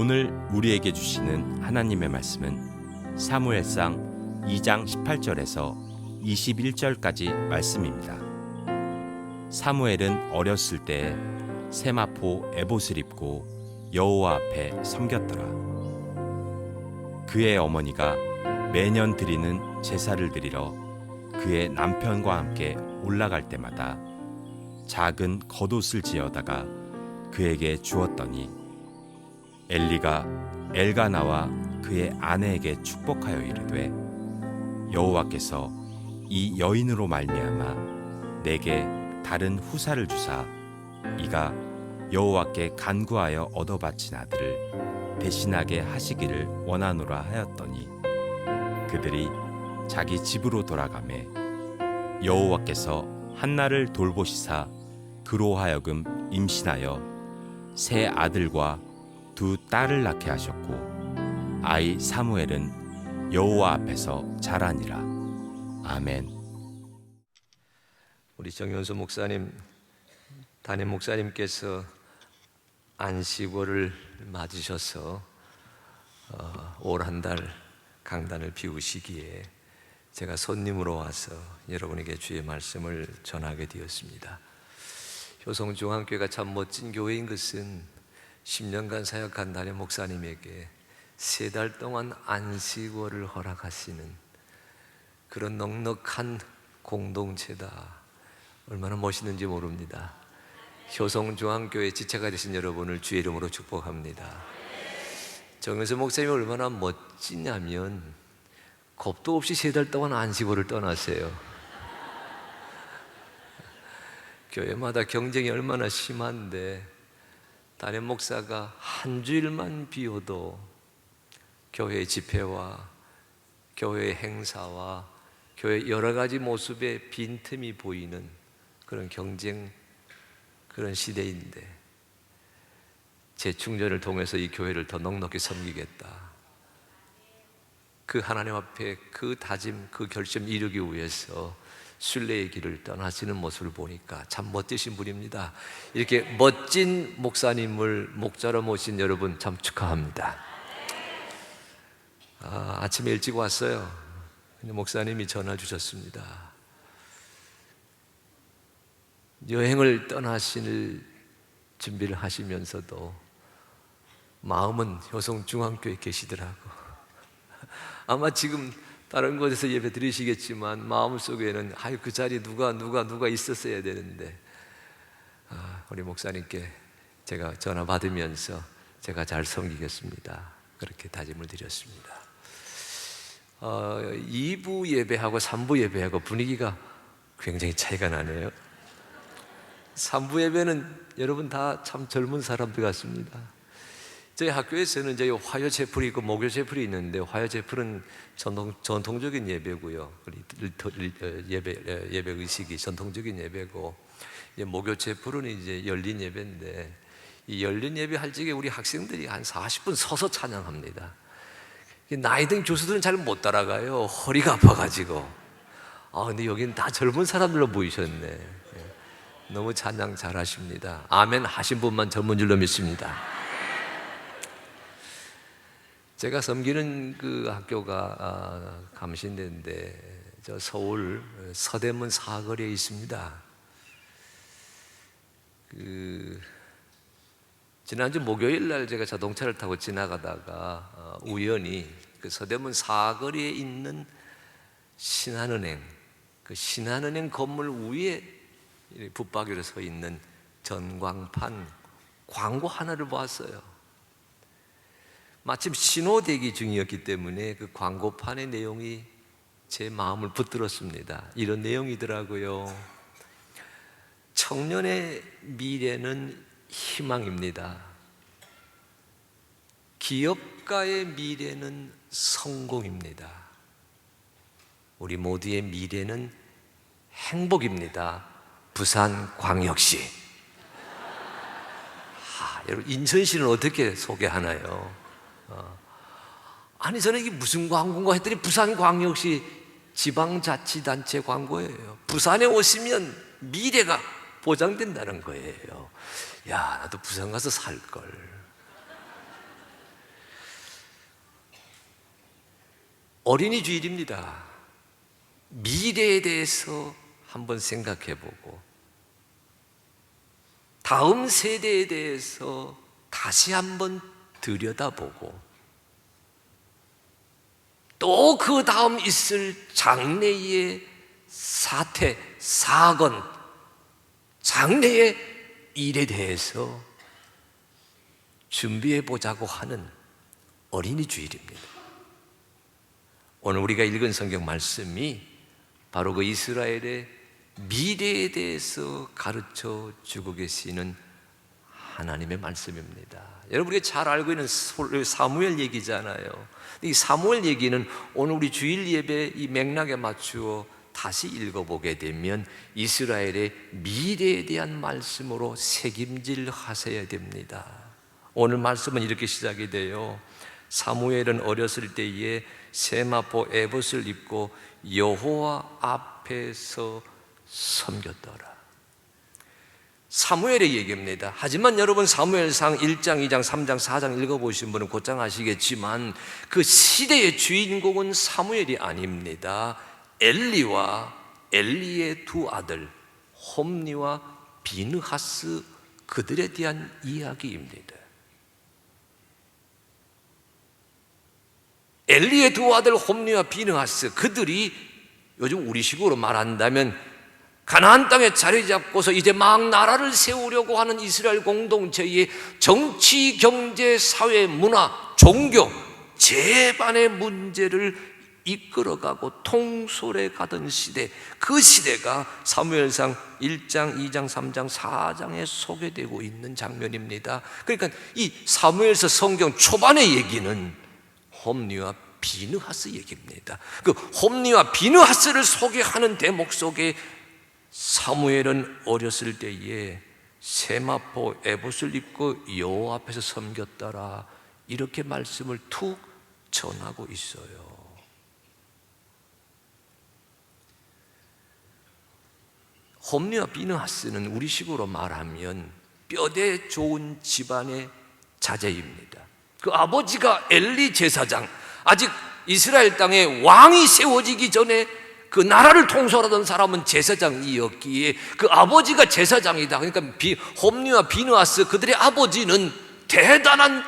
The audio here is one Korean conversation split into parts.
오늘 우리에게 주시는 하나님의 말씀은 사무엘상 2장 18절에서 21절까지 말씀입니다. 사무엘은 어렸을 때 세마포 에봇을 입고 여호와 앞에 섬겼더라. 그의 어머니가 매년 드리는 제사를 드리러 그의 남편과 함께 올라갈 때마다 작은 겉옷을 지어다가 그에게 주었더니 엘리가 엘가나와 그의 아내에게 축복하여 이르되 여호와께서 이 여인으로 말미암아 내게 다른 후사를 주사 이가 여호와께 간구하여 얻어 바친 아들을 대신하게 하시기를 원하노라 하였더니 그들이 자기 집으로 돌아가매 여호와께서 한나를 돌보시사 그로 하여금 임신하여 세 아들과 두 딸을 낳게 하셨고 아이 사무엘은 여호와 앞에서 자라니라 아멘. 우리 정현수 목사님, 담임 목사님께서 안식월을 맞으셔서 어, 올한 달 강단을 비우시기에 제가 손님으로 와서 여러분에게 주의 말씀을 전하게 되었습니다. 효성중앙교회가 참 멋진 교회인 것은 10년간 사역한 담임 목사님에게 세 달 동안 안식월을 허락하시는 그런 넉넉한 공동체다. 얼마나 멋있는지 모릅니다. 효성중앙교회 지체가 되신 여러분을 주의 이름으로 축복합니다. 정은수 목사님이 얼마나 멋지냐면 겁도 없이 세 달 동안 안식월을 떠나세요. 교회마다 경쟁이 얼마나 심한데 담임 목사가 한 주일만 비워도 교회 집회와 교회 행사와 교회 여러 가지 모습에 빈틈이 보이는 그런 경쟁 그런 시대인데 재충전을 통해서 이 교회를 더 넉넉히 섬기겠다. 그 하나님 앞에 그 다짐, 그 결심 이루기 위해서 순례의 길을 떠나시는 모습을 보니까 참 멋지신 분입니다. 이렇게 멋진 목사님을 목자로 모신 여러분 참 축하합니다. 아, 아침에 일찍 왔어요. 목사님이 전화 주셨습니다. 여행을 떠나실 준비를 하시면서도 마음은 효성중앙교에 계시더라고. 아마 지금 다른 곳에서 예배 드리시겠지만 마음 속에는 아유 그 자리 누가 누가 누가 있었어야 되는데 아, 우리 목사님께 제가 전화 받으면서 제가 잘 섬기겠습니다. 그렇게 다짐을 드렸습니다. 어, 2부 예배하고 3부 예배하고 분위기가 굉장히 차이가 나네요. 3부 예배는 여러분 다 참 젊은 사람들 같습니다. 저희 학교에서는 저희 화요 제풀이 있고 목요 제풀이 있는데 화요 제풀은 전통, 전통적인 예배고요. 예배, 예배 의식이 전통적인 예배고 목요 제풀은 이제 열린 예배인데 이 열린 예배 할 적에 우리 학생들이 한 40분 서서 찬양합니다. 나이 든 교수들은 잘 못 따라가요. 허리가 아파가지고. 아, 근데 여기는 다 젊은 사람들로 보이셨네. 너무 찬양 잘하십니다. 아멘 하신 분만 젊은 줄로 믿습니다. 제가 섬기는 그 학교가 아, 감신대인데 저 서울 서대문 사거리에 있습니다. 그 지난주 목요일 날 제가 자동차를 타고 지나가다가 어, 우연히 그 서대문 사거리에 있는 신한은행 그 신한은행 건물 위에 붙박이로 서 있는 전광판 광고 하나를 보았어요. 마침 신호대기 중이었기 때문에 그 광고판의 내용이 제 마음을 붙들었습니다. 이런 내용이더라고요. 청년의 미래는 희망입니다. 기업가의 미래는 성공입니다. 우리 모두의 미래는 행복입니다. 부산 광역시. 아, 여러분 인천시는 어떻게 소개하나요? 어. 아니 저는 이게 무슨 광고인가 했더니 부산광역시 지방자치단체 광고예요. 부산에 오시면 미래가 보장된다는 거예요. 야, 나도 부산 가서 살 걸. 어린이 주일입니다. 미래에 대해서 한번 생각해 보고 다음 세대에 대해서 다시 한번 들여다보고 또 그 다음 있을 장래의 사태, 사건, 장래의 일에 대해서 준비해 보자고 하는 어린이 주일입니다. 오늘 우리가 읽은 성경 말씀이 바로 그 이스라엘의 미래에 대해서 가르쳐 주고 계시는 하나님의 말씀입니다. 여러분 우리가 잘 알고 있는 솔- 사무엘 얘기잖아요. 이 사무엘 얘기는 오늘 우리 주일 예배 이 맥락에 맞추어 다시 읽어보게 되면 이스라엘의 미래에 대한 말씀으로 책임질 하셔야 됩니다. 오늘 말씀은 이렇게 시작이 돼요. 사무엘은 어렸을 때에 세마포 에봇을 입고 여호와 앞에서 섬겼더라. 사무엘의 얘기입니다. 하지만 여러분 사무엘상 1장, 2장, 3장, 4장 읽어보신 분은 곧장 아시겠지만 그 시대의 주인공은 사무엘이 아닙니다. 엘리와 엘리의 두 아들 홈니와 비느하스 그들에 대한 이야기입니다. 엘리의 두 아들 홈니와 비느하스 그들이 요즘 우리식으로 말한다면 가나안 땅에 자리 잡고서 이제 막 나라를 세우려고 하는 이스라엘 공동체의 정치, 경제, 사회, 문화, 종교, 재반의 문제를 이끌어가고 통솔해 가던 시대, 그 시대가 사무엘상 1장, 2장, 3장, 4장에 소개되고 있는 장면입니다. 그러니까 이 사무엘서 성경 초반의 얘기는 홈니와 비느하스 얘기입니다. 그 홈니와 비느하스를 소개하는 대목 속에 사무엘은 어렸을 때에 세마포 에봇을 입고 여호와 앞에서 섬겼더라 이렇게 말씀을 툭 전하고 있어요. 홈리와 비느하스는 우리식으로 말하면 뼈대 좋은 집안의 자제입니다. 그 아버지가 엘리 제사장, 아직 이스라엘 땅에 왕이 세워지기 전에 그 나라를 통솔하던 사람은 제사장이었기에 그 아버지가 제사장이다. 그러니까 비, 홈리와 비느하스 그들의 아버지는 대단한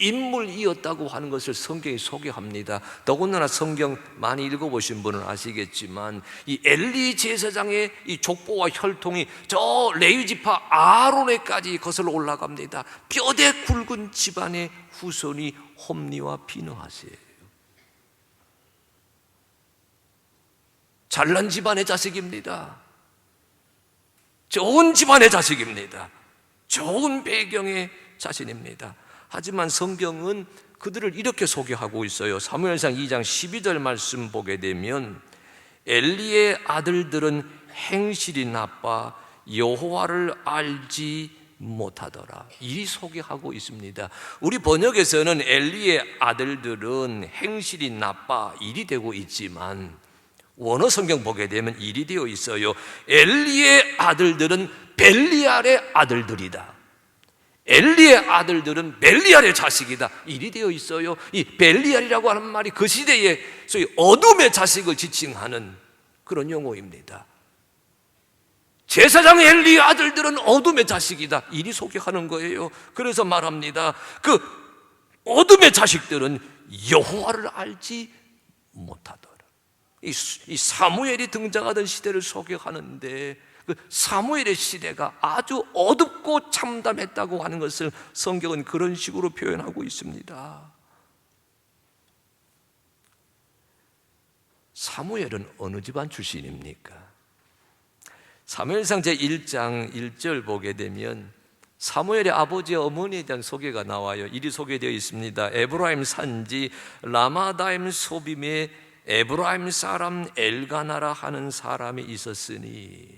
인물이었다고 하는 것을 성경이 소개합니다. 더군다나 성경 많이 읽어보신 분은 아시겠지만 이 엘리 제사장의 이 족보와 혈통이 저 레위지파 아론에까지 거슬러 올라갑니다. 뼈대 굵은 집안의 후손이 홈리와 비느하스예요. 잘난 집안의 자식입니다. 좋은 집안의 자식입니다. 좋은 배경의 자신입니다. 하지만 성경은 그들을 이렇게 소개하고 있어요. 사무엘상 2장 12절 말씀 보게 되면 엘리의 아들들은 행실이 나빠 여호와를 알지 못하더라. 이 소개하고 있습니다. 우리 번역에서는 엘리의 아들들은 행실이 나빠 일이 되고 있지만 원어 성경 보게 되면 일이 되어 있어요. 엘리의 아들들은 벨리알의 아들들이다. 엘리의 아들들은 벨리알의 자식이다. 일이 되어 있어요. 이 벨리알이라고 하는 말이 그 시대에 소위 어둠의 자식을 지칭하는 그런 용어입니다. 제사장 엘리의 아들들은 어둠의 자식이다. 일이 소개하는 거예요. 그래서 말합니다. 그 어둠의 자식들은 여호와를 알지 못하더라. 이, 이 사무엘이 등장하던 시대를 소개하는데 그 사무엘의 시대가 아주 어둡고 참담했다고 하는 것을 성경은 그런 식으로 표현하고 있습니다. 사무엘은 어느 집안 출신입니까? 사무엘상 제 1장 1절 보게 되면 사무엘의 아버지와 어머니에 대한 소개가 나와요. 일이 소개되어 있습니다. 에브라임 산지 라마다임 소빔에 에브라임 사람 엘가나라 하는 사람이 있었으니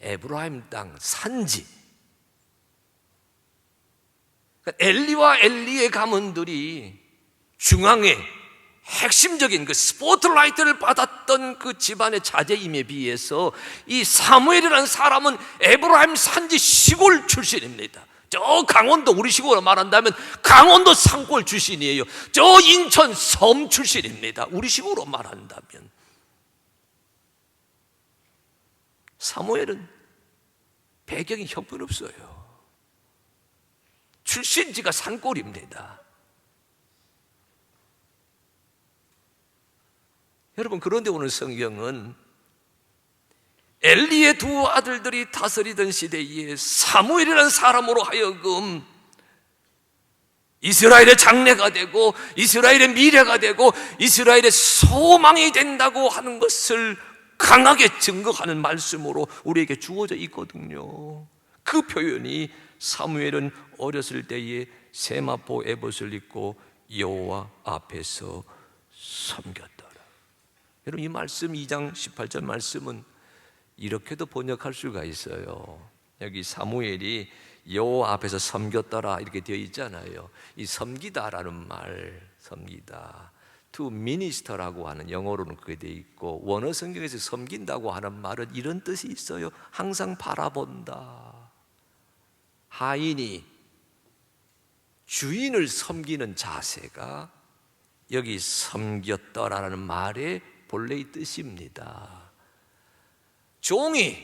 에브라임 땅 산지 그러니까 엘리와 엘리의 가문들이 중앙에 핵심적인 그 스포트라이트를 받았던 그 집안의 자제임에 비해서 이 사무엘이라는 사람은 에브라임 산지 시골 출신입니다. 저 강원도 우리 식으로 말한다면 강원도 산골 출신이에요. 저 인천 섬 출신입니다. 우리 식으로 말한다면 사무엘은 배경이 형편없어요. 출신지가 산골입니다. 여러분 그런데 오늘 성경은 엘리의 두 아들들이 다스리던 시대에 사무엘이라는 사람으로 하여금 이스라엘의 장래가 되고 이스라엘의 미래가 되고 이스라엘의 소망이 된다고 하는 것을 강하게 증거하는 말씀으로 우리에게 주어져 있거든요. 그 표현이 사무엘은 어렸을 때에 세마포 에봇을 입고 여호와 앞에서 섬겼더라. 여러분 이 말씀 2장 18절 말씀은 이렇게도 번역할 수가 있어요. 여기 사무엘이 여호와 앞에서 섬겼더라 이렇게 되어 있잖아요. 이 섬기다라는 말, 섬기다. to minister라고 하는 영어로는 그게 되어 있고 원어 성경에서 섬긴다고 하는 말은 이런 뜻이 있어요. 항상 바라본다. 하인이 주인을 섬기는 자세가 여기 섬겼더라는 말의 본래의 뜻입니다. 종이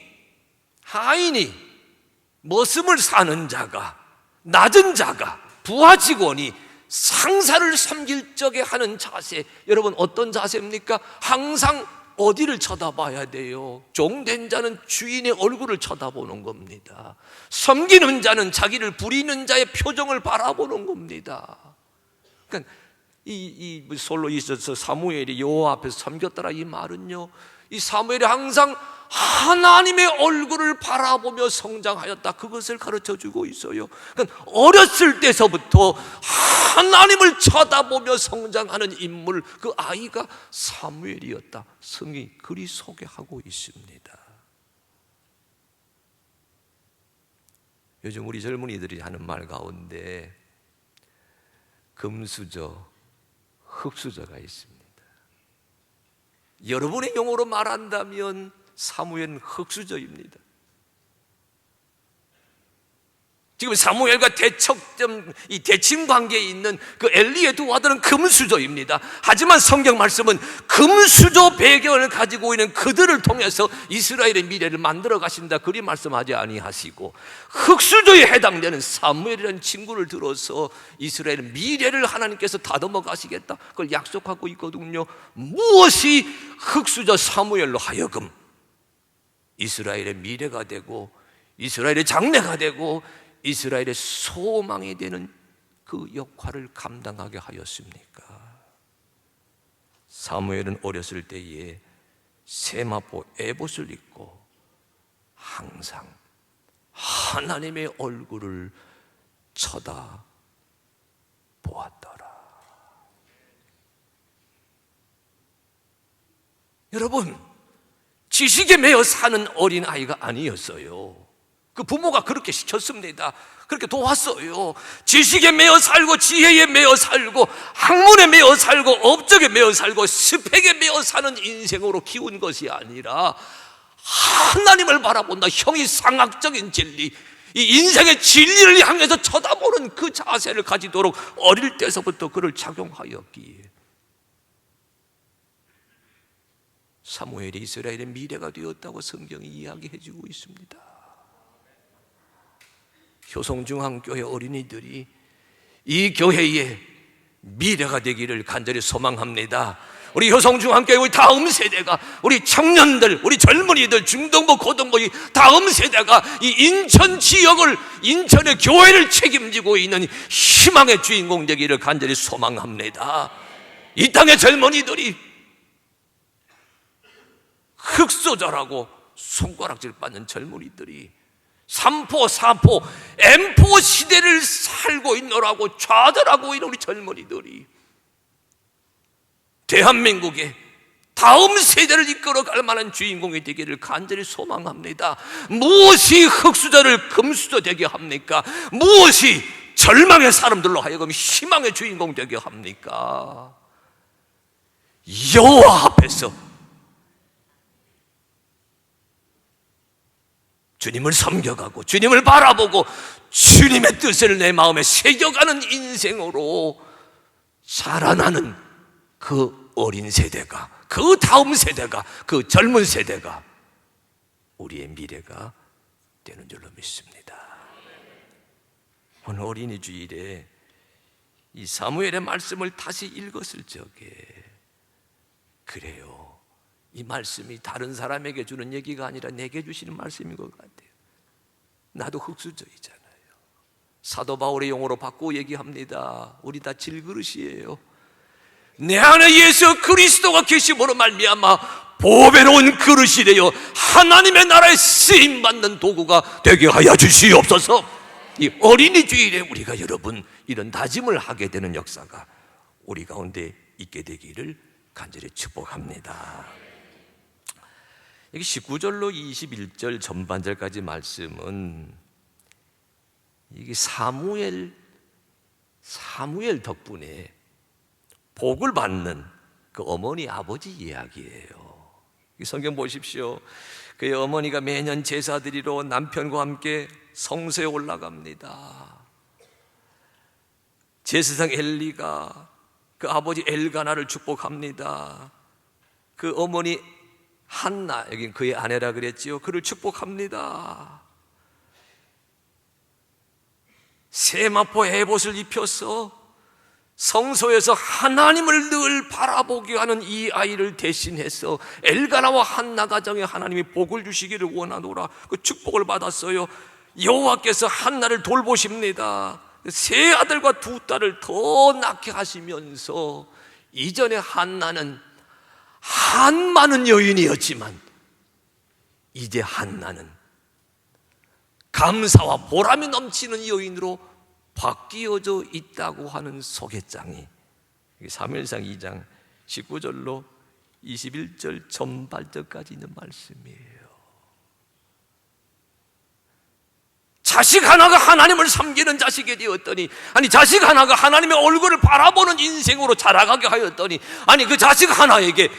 하인이 머슴을 사는 자가 낮은 자가 부하 직원이 상사를 섬길 적에 하는 자세 여러분 어떤 자세입니까? 항상 어디를 쳐다봐야 돼요? 종된 자는 주인의 얼굴을 쳐다보는 겁니다. 섬기는 자는 자기를 부리는 자의 표정을 바라보는 겁니다. 그러니까 이, 이 솔로 있어서 사무엘이 여호와 앞에서 섬겼더라 이 말은요. 이 사무엘이 항상 하나님의 얼굴을 바라보며 성장하였다. 그것을 가르쳐 주고 있어요. 그러니까 어렸을 때서부터 하나님을 쳐다보며 성장하는 인물, 그 아이가 사무엘이었다. 성이 그리 소개하고 있습니다. 요즘 우리 젊은이들이 하는 말 가운데 금수저, 흙수저가 있습니다. 여러분의 용어로 말한다면 사무엘은 흙수저입니다. 지금 사무엘과 대척점 이 대칭 관계에 있는 그 엘리의 두 아들은 금수저입니다. 하지만 성경 말씀은 금수저 배경을 가지고 있는 그들을 통해서 이스라엘의 미래를 만들어 가신다. 그리 말씀하지 아니하시고 흙수저에 해당되는 사무엘이라는 친구를 들어서 이스라엘의 미래를 하나님께서 다듬어 가시겠다. 그걸 약속하고 있거든요. 무엇이 흙수저 사무엘로 하여금 이스라엘의 미래가 되고 이스라엘의 장래가 되고 이스라엘의 소망이 되는 그 역할을 감당하게 하였습니까? 사무엘은 어렸을 때에 세마포 에봇을 입고 항상 하나님의 얼굴을 쳐다 보았더라. 여러분, 지식에 매여 사는 어린 아이가 아니었어요. 그 부모가 그렇게 시켰습니다. 그렇게 도왔어요. 지식에 매여 살고 지혜에 매여 살고 학문에 매여 살고 업적에 매여 살고 스펙에 매여 사는 인생으로 키운 것이 아니라 하나님을 바라본다. 형이 상학적인 진리, 이 인생의 진리를 향해서 쳐다보는 그 자세를 가지도록 어릴 때서부터 그를 작용하였기에 사무엘이 이스라엘의 미래가 되었다고 성경이 이야기해 주고 있습니다. 효성중앙교회 어린이들이 이 교회의 미래가 되기를 간절히 소망합니다. 우리 효성중앙교회 우리 다음 세대가 우리 청년들, 우리 젊은이들, 중등부, 고등부 이 다음 세대가 이 인천 지역을 인천의 교회를 책임지고 있는 희망의 주인공 되기를 간절히 소망합니다. 이 땅의 젊은이들이 흑소절하고 손가락질 받는 젊은이들이 삼포, 사포, 엠포 시대를 살고 있노라고 좌절하고 있는 우리 젊은이들이 대한민국의 다음 세대를 이끌어갈 만한 주인공이 되기를 간절히 소망합니다. 무엇이 흑수저를 금수저 되게 합니까? 무엇이 절망의 사람들로 하여금 희망의 주인공 되게 합니까? 여호와 앞에서 주님을 섬겨가고 주님을 바라보고 주님의 뜻을 내 마음에 새겨가는 인생으로 자라나는 그 어린 세대가, 그 다음 세대가, 그 젊은 세대가 우리의 미래가 되는 줄로 믿습니다. 오늘 어린이 주일에 이 사무엘의 말씀을 다시 읽었을 적에 그래요. 이 말씀이 다른 사람에게 주는 얘기가 아니라 내게 주시는 말씀인 것 같아요. 나도 흙수저이잖아요. 사도 바울의 용어로 바꾸고 얘기합니다. 우리 다 질그릇이에요. 내 안에 예수 그리스도가 계심으로 말미암아 보배로운 그릇이 되어 하나님의 나라에 쓰임 받는 도구가 되게 하여 주시옵소서. 이 어린이 주일에 우리가 여러분 이런 다짐을 하게 되는 역사가 우리 가운데 있게 되기를 간절히 축복합니다. 여기 19절로 21절 전반절까지 말씀은 이게 사무엘 사무엘 덕분에 복을 받는 그 어머니 아버지 이야기예요. 이 성경 보십시오. 그의 어머니가 매년 제사 드리러 남편과 함께 성소에 올라갑니다. 제사장 엘리가 그 아버지 엘가나를 축복합니다. 그 어머니 한나 여기 그의 아내라 그랬지요. 그를 축복합니다. 세마포 에봇을 입혀서 성소에서 하나님을 늘 바라보게 하는 이 아이를 대신해서 엘가나와 한나 가정에 하나님이 복을 주시기를 원하노라 그 축복을 받았어요. 여호와께서 한나를 돌보십니다. 세 아들과 두 딸을 더 낳게 하시면서 이전에 한나는 한 많은 여인이었지만 이제 한나는 감사와 보람이 넘치는 여인으로 바뀌어져 있다고 하는 소개장이 3일상 2장 19절로 21절 전발절까지 있는 말씀이에요. 자식 하나가 하나님을 섬기는 자식이 되었더니 아니 자식 하나가 하나님의 얼굴을 바라보는 인생으로 자라가게 하였더니 아니 그 자식 하나에게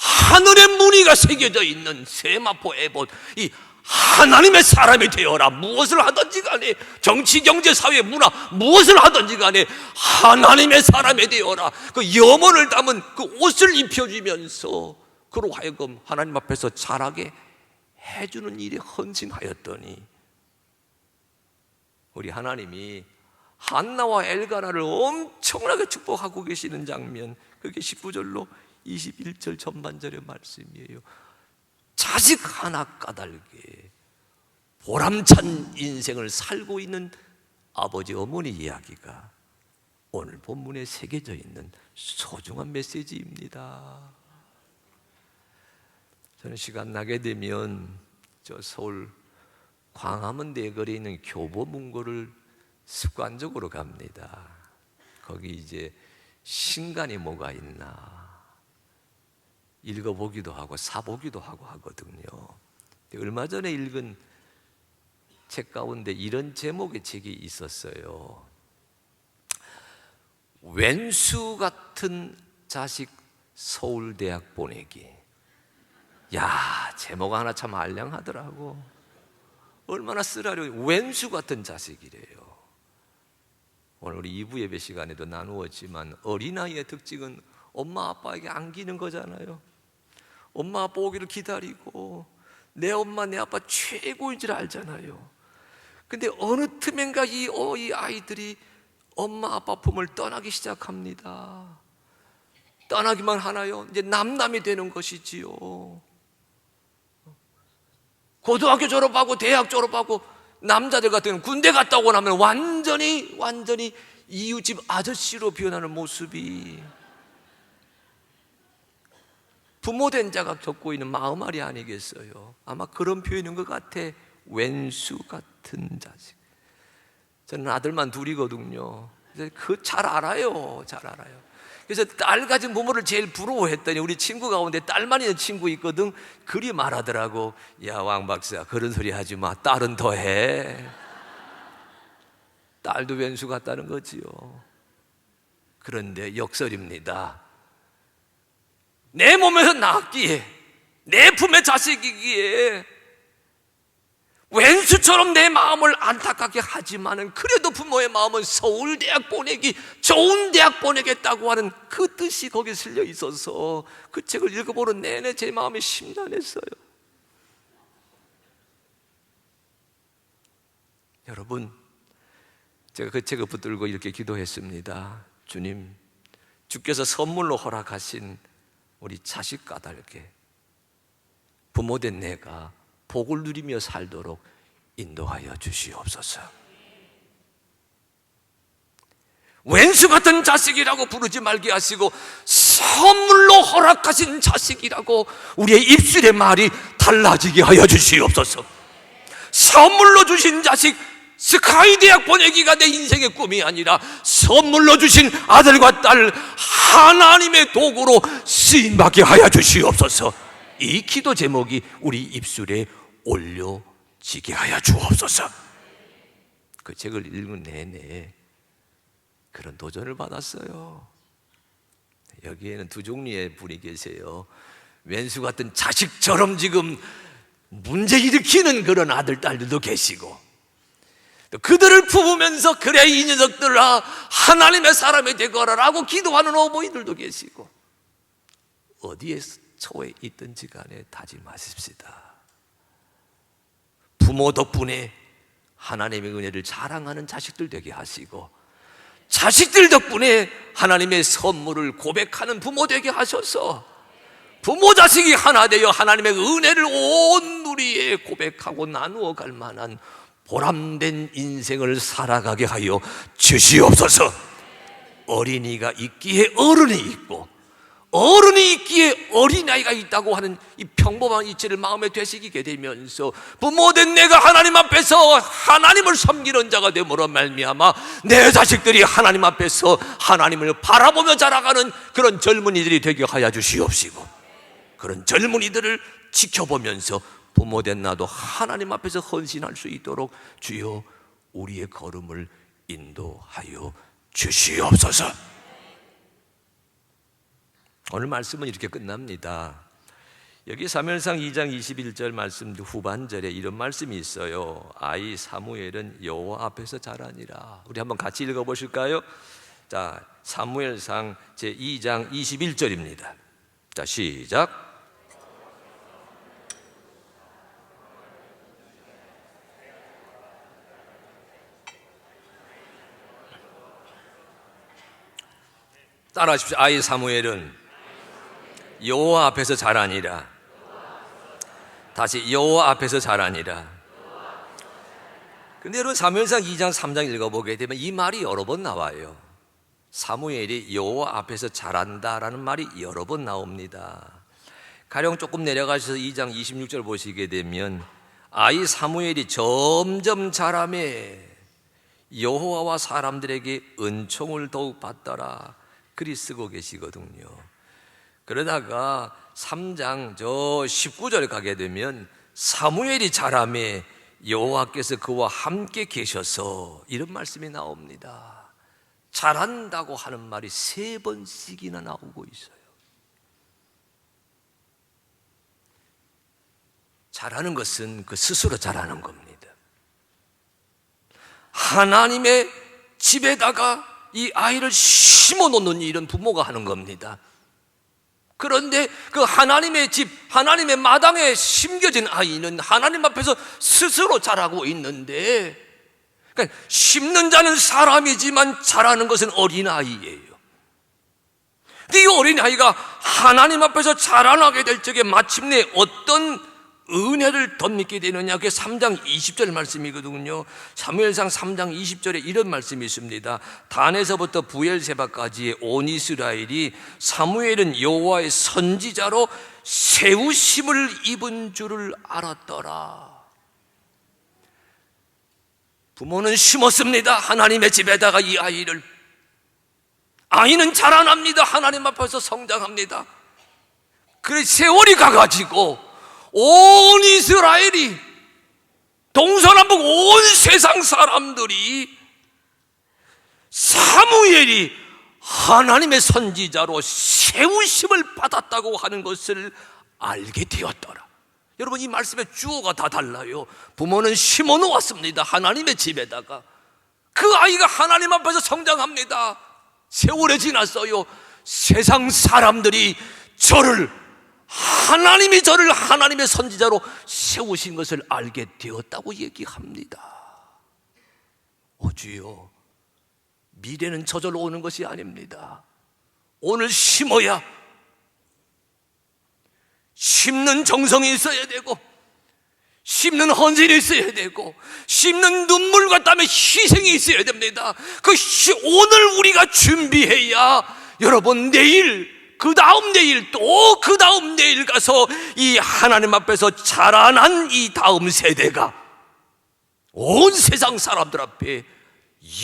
하늘의 무늬가 새겨져 있는 세마포 에봇 이 하나님의 사람이 되어라. 무엇을 하든지 간에 정치 경제 사회 문화 무엇을 하든지 간에 하나님의 사람이 되어라. 그 염원을 담은 그 옷을 입혀주면서 그로 하여금 하나님 앞에서 자라게 해주는 일에 헌신하였더니 우리 하나님이 한나와 엘가나를 엄청나게 축복하고 계시는 장면 그게 19절로 21절 전반절의 말씀이에요. 자식 하나 까닭에 보람찬 인생을 살고 있는 아버지 어머니 이야기가 오늘 본문에 새겨져 있는 소중한 메시지입니다. 저는 시간 나게 되면 저 서울 광화문 대거리에 있는 교보문고를 습관적으로 갑니다. 거기 이제 신간이 뭐가 있나 읽어보기도 하고 사보기도 하고 하거든요. 얼마 전에 읽은 책 가운데 이런 제목의 책이 있었어요. 왼수 같은 자식 서울대학 보내기. 야, 제목 하나 참 알량하더라고. 얼마나 쓰라려 왼수 같은 자식이래요. 오늘 우리 2부 예배 시간에도 나누었지만 어린아이의 특징은 엄마 아빠에게 안기는 거잖아요. 엄마 아빠 오기를 기다리고 내 엄마 내 아빠 최고인 줄 알잖아요. 근데 어느 틈엔가 이, 어, 이 아이들이 엄마 아빠 품을 떠나기 시작합니다. 떠나기만 하나요? 이제 남남이 되는 것이지요. 고등학교 졸업하고 대학 졸업하고 남자들 같은 경우는 군대 갔다 오고 나면 완전히 완전히 이웃집 아저씨로 변하는 모습이 부모된 자가 겪고 있는 마음앓이 아니겠어요? 아마 그런 표현인 것 같아. 왼수 같은 자식. 저는 아들만 둘이거든요. 그 잘 알아요. 잘 알아요. 그래서 딸 가진 부모를 제일 부러워했더니 우리 친구 가운데 딸만 있는 친구 있거든. 그리 말하더라고. 야, 왕 박사, 그런 소리 하지 마. 딸은 더 해. 딸도 왼수 같다는 거지요. 그런데 역설입니다. 내 몸에서 낳았기에, 내 품의 자식이기에, 왼수처럼 내 마음을 안타깝게 하지만은 그래도 부모의 마음은 서울 대학 보내기 좋은 대학 보내겠다고 하는 그 뜻이 거기에 실려 있어서 그 책을 읽어보는 내내 제 마음이 심란했어요. 여러분, 제가 그 책을 붙들고 이렇게 기도했습니다. 주님, 주께서 선물로 허락하신 우리 자식 까닭에 부모된 내가 복을 누리며 살도록 인도하여 주시옵소서. 왼수 같은 자식이라고 부르지 말게 하시고 선물로 허락하신 자식이라고 우리의 입술의 말이 달라지게 하여 주시옵소서. 선물로 주신 자식 스카이 대학 보내기가 내 인생의 꿈이 아니라 선물로 주신 아들과 딸 하나님의 도구로 쓰임 받게 하여 주시옵소서. 이 기도 제목이 우리 입술에 올려지게 하여 주옵소서. 그 책을 읽은 내내 그런 도전을 받았어요. 여기에는 두 종류의 분이 계세요. 왼수 같은 자식처럼 지금 문제 일으키는 그런 아들, 딸들도 계시고, 또 그들을 품으면서 그래 이 녀석들아 하나님의 사람이 되거라라고 기도하는 어머니들도 계시고, 어디에 처해 있든지 간에 다짐하십시다. 부모 덕분에 하나님의 은혜를 자랑하는 자식들 되게 하시고, 자식들 덕분에 하나님의 선물을 고백하는 부모 되게 하셔서 부모 자식이 하나 되어 하나님의 은혜를 온 누리에 고백하고 나누어 갈 만한 보람된 인생을 살아가게 하여 주시옵소서. 어린이가 있기에 어른이 있고 어른이 있기에 어린아이가 있다고 하는 이 평범한 이치를 마음에 되새기게 되면서 부모된 내가 하나님 앞에서 하나님을 섬기는 자가 되므로 말미암아 내 자식들이 하나님 앞에서 하나님을 바라보며 자라가는 그런 젊은이들이 되게 하여 주시옵시고 그런 젊은이들을 지켜보면서 부모 된 나도 하나님 앞에서 헌신할 수 있도록 주여 우리의 걸음을 인도하여 주시옵소서. 오늘 말씀은 이렇게 끝납니다. 여기 사무엘상 2장 21절 말씀 후반절에 이런 말씀이 있어요. 아이 사무엘은 여호와 앞에서 자라니라. 우리 한번 같이 읽어 보실까요? 자, 사무엘상 제 2장 21절입니다. 자, 시작. 따라하십시오. 아이 사무엘은 여호와 앞에서 자라니라. 다시 여호와 앞에서 자라니라. 근데 여러분 사무엘상 2장 3장 읽어보게 되면 이 말이 여러 번 나와요. 사무엘이 여호와 앞에서 자란다라는 말이 여러 번 나옵니다. 가령 조금 내려가셔서 2장 26절 보시게 되면 아이 사무엘이 점점 자라매 여호와와 사람들에게 은총을 더욱 받더라. 글이 쓰고 계시거든요. 그러다가 3장 저 19절에 가게 되면 사무엘이 자라매 여호와께서 그와 함께 계셔서 이런 말씀이 나옵니다. 잘한다고 하는 말이 세 번씩이나 나오고 있어요. 잘하는 것은 그 스스로 잘하는 겁니다. 하나님의 집에다가 이 아이를 심어 놓는 일은 부모가 하는 겁니다. 그런데 그 하나님의 집, 하나님의 마당에 심겨진 아이는 하나님 앞에서 스스로 자라고 있는데, 그러니까 심는 자는 사람이지만 자라는 것은 어린아이예요. 근데 이 어린아이가 하나님 앞에서 자라나게 될 적에 마침내 어떤 은혜를 덧입게 되느냐? 그게 3장 20절 말씀이거든요. 사무엘상 3장 20절에 이런 말씀이 있습니다. 단에서부터 부엘세바까지의 온 이스라엘이 사무엘은 여호와의 선지자로 세우심을 입은 줄을 알았더라. 부모는 심었습니다. 하나님의 집에다가 이 아이를. 아이는 자라납니다. 하나님 앞에서 성장합니다. 그래 세월이 가가지고 온 이스라엘이 동서남북 온 세상 사람들이 사무엘이 하나님의 선지자로 세우심을 받았다고 하는 것을 알게 되었더라. 여러분 이 말씀의 주어가 다 달라요. 부모는 심어 놓았습니다. 하나님의 집에다가 그 아이가 하나님 앞에서 성장합니다. 세월이 지났어요. 세상 사람들이 저를 하나님이 저를 하나님의 선지자로 세우신 것을 알게 되었다고 얘기합니다. 오주요. 미래는 저절로 오는 것이 아닙니다. 오늘 심어야 심는 정성이 있어야 되고 심는 헌신이 있어야 되고 심는 눈물과 땀의 희생이 있어야 됩니다. 그 시- 오늘 우리가 준비해야 여러분 내일 그 다음 내일 또 그 다음 내일 가서 이 하나님 앞에서 자라난 이 다음 세대가 온 세상 사람들 앞에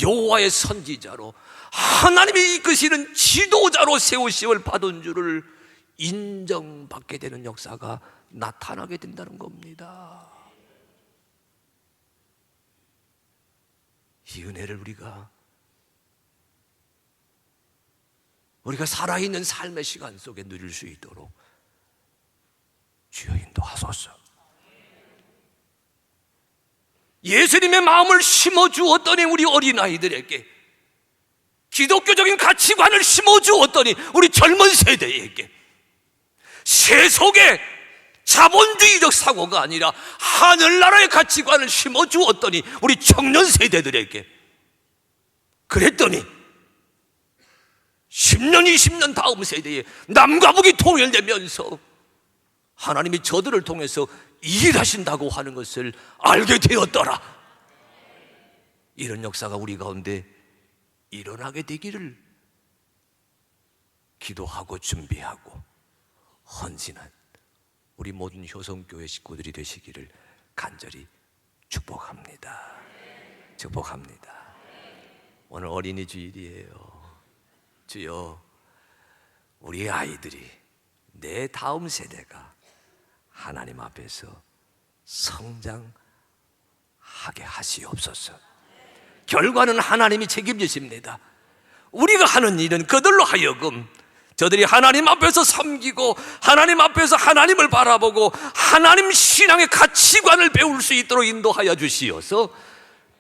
여호와의 선지자로 하나님이 이끄시는 지도자로 세우심을 받은 줄을 인정받게 되는 역사가 나타나게 된다는 겁니다. 이 은혜를 우리가 우리가 살아있는 삶의 시간 속에 누릴 수 있도록 주여 인도하소서. 예수님의 마음을 심어 주었더니 우리 어린아이들에게 기독교적인 가치관을 심어 주었더니 우리 젊은 세대에게 세속의 자본주의적 사고가 아니라 하늘나라의 가치관을 심어 주었더니 우리 청년 세대들에게 그랬더니 10년, 20년 다음 세대에 남과 북이 통일되면서 하나님이 저들을 통해서 일하신다고 하는 것을 알게 되었더라. 이런 역사가 우리 가운데 일어나게 되기를 기도하고 준비하고 헌신한 우리 모든 효성교회 식구들이 되시기를 간절히 축복합니다. 축복합니다. 오늘 어린이 주일이에요. 주여, 우리 아이들이 내 다음 세대가 하나님 앞에서 성장하게 하시옵소서. 결과는 하나님이 책임지십니다. 우리가 하는 일은 그들로 하여금 저들이 하나님 앞에서 섬기고 하나님 앞에서 하나님을 바라보고 하나님 신앙의 가치관을 배울 수 있도록 인도하여 주시어서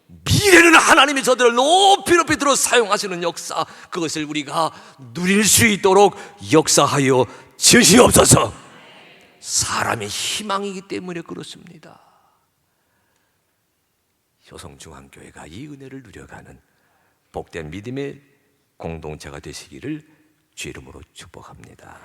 미래는 하나님이 저들을 높이 높이 들어 사용하시는 역사 그것을 우리가 누릴 수 있도록 역사하여 주시옵소서. 사람의 희망이기 때문에 그렇습니다. 효성중앙교회가 이 은혜를 누려가는 복된 믿음의 공동체가 되시기를 주 이름으로 축복합니다.